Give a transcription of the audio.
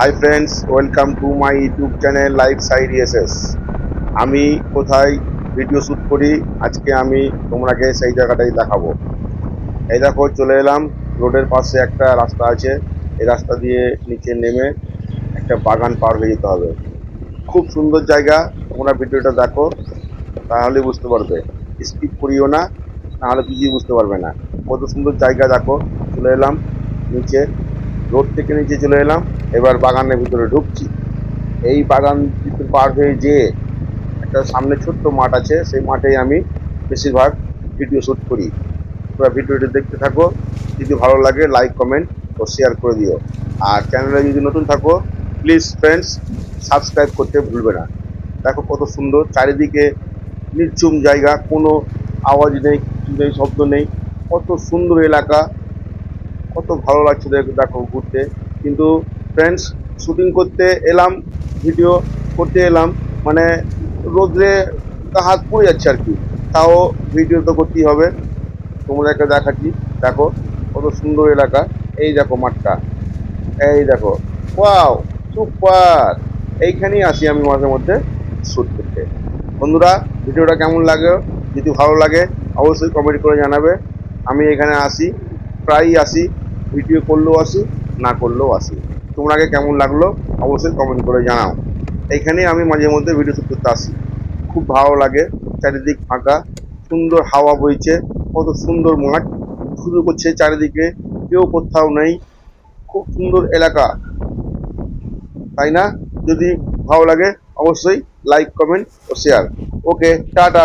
Hi friends welcome to my YouTube channel life side SS আমি কোথায় video shoot করি? আজকে আমি তোমাকে সেই জায়গাটাই দেখাবো। এই দেখো, চলে এলাম। রোডের পাশে একটা রাস্তা আছে। এই রাস্তা দিয়ে নিচে নেমে একটা বাগান পার হয়ে যেতে হবে। খুব সুন্দর জায়গা। তোমরা ভিডিওটা দেখো, তাহলে বুঝতে পারবে। স্কিপ করিও না, নাহলে কিছুই বুঝতে পারবে না। কত সুন্দর জায়গা দেখো। চলে এলাম নিচে। রোড থেকে নিচে চলে এলাম। এবার বাগানের ভিতরে ঢুকছি। এই বাগান পার হয়ে যে একটা সামনে ছোট্ট মাঠ আছে, সেই মাঠেই আমি বেশিরভাগ ভিডিও শ্যুট করি। তোমরা ভিডিওটি দেখতে থাকো, যদি ভালো লাগে লাইক, কমেন্ট ও শেয়ার করে দিও। আর চ্যানেলে যদি নতুন থাকো, প্লিজ ফ্রেন্ডস, সাবস্ক্রাইব করতে ভুলবে না। দেখো কত সুন্দর, চারিদিকে নির্ঝুম জায়গা, কোনো আওয়াজ নেই, কিছু নেই, শব্দ নেই। কত সুন্দর এলাকা, কত ভালো লাগছে দেখো ঘুরতে। কিন্তু ফ্রেন্ডস শুটিং করতে এলাম ভিডিও করতে এলাম মানে রোদ্রে হাত পুড়ে যাচ্ছে আর কি। তাও ভিডিও তো করতেই হবে। তোমাদেরকে দেখাচ্ছি, দেখো কত সুন্দর এলাকা। এই দেখো মাঠটা। এই দেখো। ওয়াও সুপার এইখানেই আসি আমি মাঝে মধ্যে শ্যুট করতে। বন্ধুরা ভিডিওটা কেমন লাগে? যদি ভালো লাগে, অবশ্যই কমেন্ট করে জানাবে। আমি এখানে আসি, প্রায়ই আসি ভিডিও করলেও আসি, না করলেও আসি। তোমাকে কেমন লাগল, অবশ্যই কমেন্ট করে জানাও। এইখানেই আমি মাঝে মধ্যে ভিডিও শ্যুট করতে আসি। খুব ভালো লাগে, চারিদিক ফাঁকা, সুন্দর হাওয়া বইছে, কত সুন্দর মাঠ শুরু করছে চারিদিকে, কেউ কোথাও নেই, খুব সুন্দর এলাকা। তাই না? যদি ভালো লাগে, অবশ্যই লাইক কমেন্ট ও শেয়ার ওকে টাটা।